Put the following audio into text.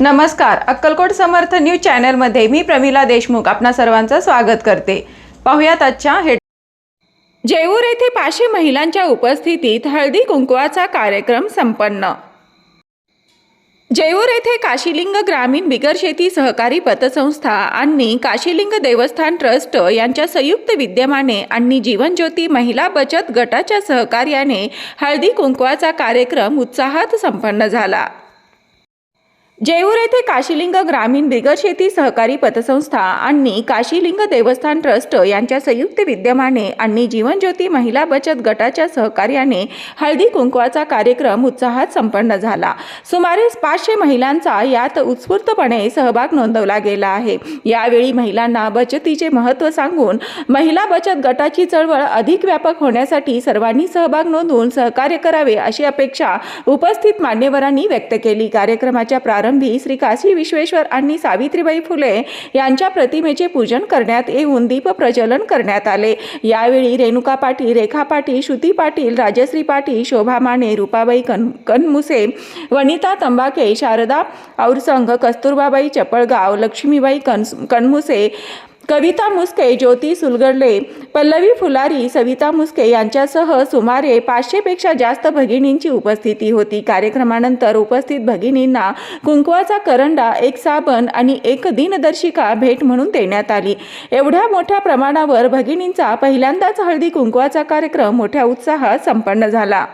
नमस्कार. अक्कलकोट समर्थ न्यूज चॅनलमध्ये मी प्रमिला देशमुख आपणा सर्वांचं स्वागत करते. पाहुयात आजच्या हेड जेऊर येथे पाचशे महिलांच्या उपस्थितीत हळदी कुंकवाचा कार्यक्रम संपन्न. जेऊर येथे काशीलिंग ग्रामीण बिगर शेती सहकारी पतसंस्था आणि काशीलिंग देवस्थान ट्रस्ट यांच्या संयुक्त विद्यमाने आणि जीवनज्योती महिला बचत गटाच्या सहकार्याने हळदी कुंकवाचा कार्यक्रम उत्साहात संपन्न झाला. जेऊर येथे काशीलिंग ग्रामीण बिगर शेती सहकारी पतसंस्था आणि काशीलिंग देवस्थान ट्रस्ट यांच्या संयुक्त विद्यमाने आणि जीवनज्योती महिला बचत गटाच्या सहकार्याने हळदी कुंकवाचा कार्यक्रम उत्साहात संपन्न झाला. सुमारे पाचशे महिलांचा यात उत्स्फूर्तपणे सहभाग नोंदवला गेला आहे. यावेळी महिलांना बचतीचे महत्त्व सांगून महिला बचत गटाची चळवळ अधिक व्यापक होण्यासाठी सर्वांनी सहभाग नोंदवून सहकार्य करावे अशी अपेक्षा उपस्थित मान्यवरांनी व्यक्त केली. कार्यक्रमाच्या प्रारंभ प्रारंभी श्री काशी विश्वेश्वर आणि सावित्रीबाई फुले यांच्या प्रतिमेचे पूजन करण्यात येऊन दीप प्रज्वलन करण्यात आले. यावेळी रेणुका पाटील रेखा पाटील श्रुती पाटील राजश्री पाटील शोभा माने रुपाबाई कन कनमुसे वनिता तंबाके शारदा औरसंघ कस्तुरबाबाई चपळगाव लक्ष्मीबाई कन कनमुसे कविता मुस्के ज्योती सुलगडले पल्लवी फुलारी सविता मुस्के यांच्यासह सुमारे पाचशेपेक्षा जास्त भगिनींची उपस्थिती होती. कार्यक्रमानंतर उपस्थित भगिनींना कुंकवाचा करंडा एक साबण आणि एक दिनदर्शिका भेट म्हणून देण्यात आली. एवढ्या मोठ्या प्रमाणावर भगिनींचा पहिल्यांदाच हळदी कुंकवाचा कार्यक्रम मोठ्या उत्साहात संपन्न झाला.